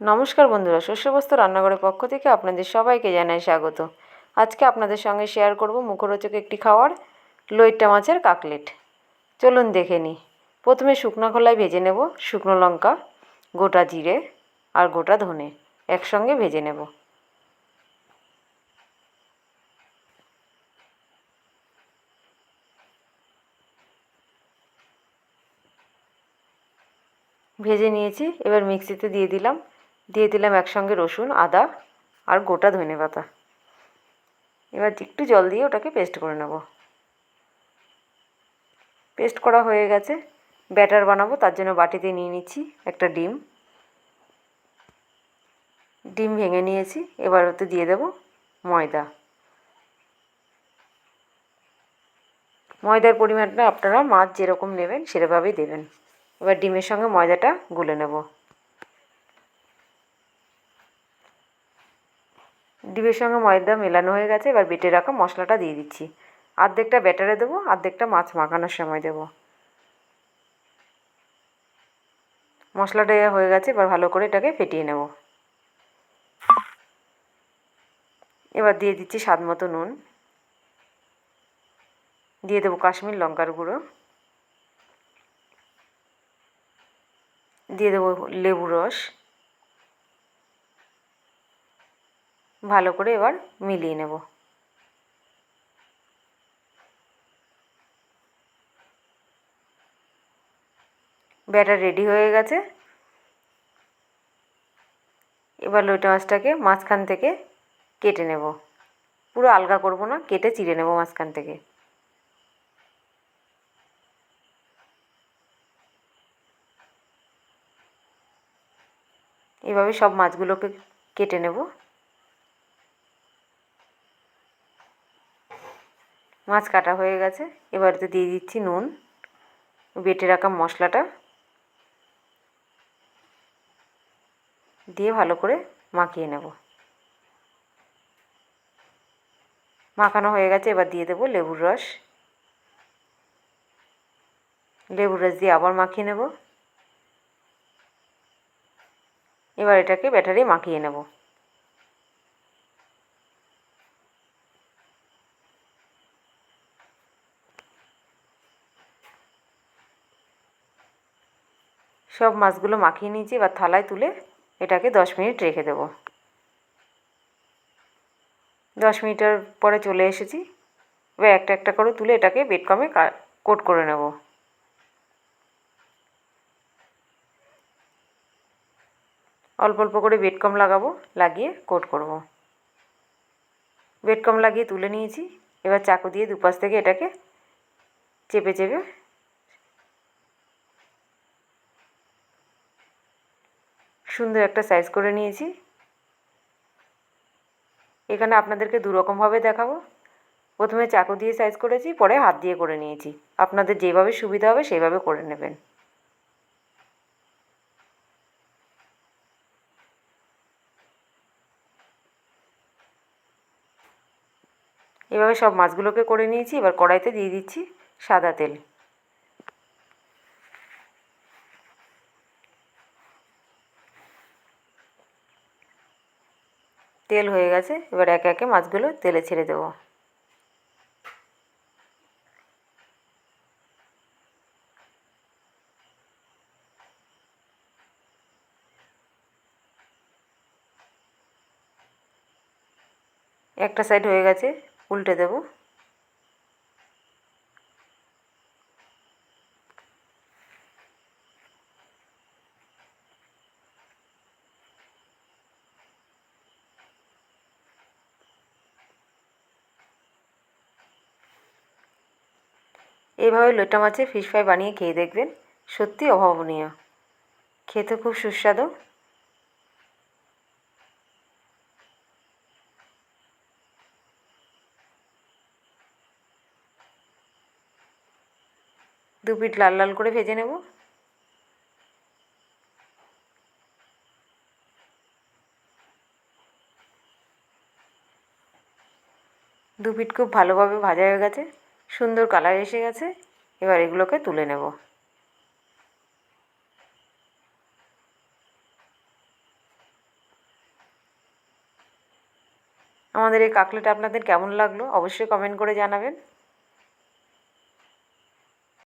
নমস্কার বন্ধুরা, শস্যবস্ত রান্নাঘরের পক্ষ থেকে আপনাদের সবাইকে জানাই স্বাগত। আজকে আপনাদের সঙ্গে শেয়ার করব মুখরোচক একটি খাবার লইট্টা মাছের কাকলেট। চলুন দেখে নিই। প্রথমে শুকনো খোলায় ভেজে নেব শুকনো লঙ্কা, গোটা জিরে আর গোটা ধনে একসঙ্গে ভেজে নেব। ভেজে নিয়েছি, এবার মিক্সিতে দিয়ে দিলাম দিয়ে দিলাম একসঙ্গে রসুন, আদা আর গোটা ধনে পাতা এবার একটু জল দিয়ে ওটাকে পেস্ট করে নেব। পেস্ট করা হয়ে গেছে। ব্যাটার বানাবো, তার জন্য বাটিতে নিয়ে নিচ্ছি একটা ডিম। ডিম ভেঙে নিয়েছি, এবার ওতে দিয়ে দেব ময়দা। ময়দার পরিমাণটা আপনারা মাছ যেরকম নেবেন সেরকমভাবেই দেবেন। এবার ডিমের সঙ্গে ময়দাটা গুলে নেব। ডিমের সঙ্গে ময়দা মেলানো হয়ে গেছে, এবার বেটে রাখা মশলাটা দিয়ে দিচ্ছি। আর্ধেকটা ব্যাটারে দেবো, আর্ধেকটা মাছ মাখানোর সময় দেবো। মশলাটা হয়ে গেছে, এবার ভালো করে এটাকে ফেটিয়ে নেব। এবার দিয়ে দিচ্ছি স্বাদ মতো নুন। দিয়ে দেবো কাশ্মীর লঙ্কার গুঁড়ো। দিয়ে দেবো লেবু রস। ভালো করে এবার মিলিয়ে নেব। ব্যাটার রেডি হয়ে গেছে। এবার লইটা মাছটাকে মাঝখান থেকে কেটে নেব। পুরো আলগা করব না, কেটে চিড়ে নেব মাঝখান থেকে। এভাবে সব মাছগুলোকে কেটে নেব। মাছ কাটা হয়ে গেছে। এবারে দিয়ে দিচ্ছি নুন। বেটে রাখা মশলাটা। দিয়ে ভালো করে মাখিয়ে নেব। মাখানো হয়ে গেছে, এবার দিয়ে দেবো লেবুর রস। লেবুর রস দিয়ে আবার মাখিয়ে নেব। এবার এটাকে ব্যাটারে মাখিয়ে নেব। সব মাছগুলো মাখিয়ে নিয়েছি, এবার থালায় তুলে এটাকে দশ মিনিট রেখে দেব। দশ মিনিটের পরে চলে এসেছি। এবার একটা একটা করে তুলে এটাকে বেডকমে কোট করে নেব। অল্প অল্প করে বেডকম লাগাবো, লাগিয়ে কোট করব। বেডকম লাগিয়ে তুলে নিয়েছি। এবার চাকু দিয়ে দুপাশ থেকে এটাকে চেপে চেপে সুন্দর একটা সাইজ করে নিয়েছি। এখানে আপনাদেরকে দুরকমভাবে দেখাবো। প্রথমে চাকু দিয়ে সাইজ করেছি, পরে হাত দিয়ে করে নিয়েছি। আপনাদের যেভাবে সুবিধা হবে সেইভাবে করে নেবেন। এভাবে সব মাছগুলোকে করে নিয়েছি, এবার কড়াইতে দিয়ে দিচ্ছি সাদা তেল। তেল হয়ে গেছে, এবার একে একে মাছগুলো তেলে ছেড়ে দেবো। একটা সাইড হয়ে গেছে, উল্টে দেব। এইভাবে লোটা মাছের ফিশ ফ্রাই বানিয়ে খেয়ে দেখবেন। সত্যি অভাবনীয়। খেতে খুব সুস্বাদু। দু পিঠ লাল লাল করে ভেজে নেব। দু পিঠ খুব ভালোভাবে ভাজা হয়ে গেছে। সুন্দর কালার এসে গেছে, এবার এগুলোকে তুলে নেব। আমাদের এই কাকলেটা আপনাদের কেমন লাগল অবশ্যই কমেন্ট করে জানাবেন।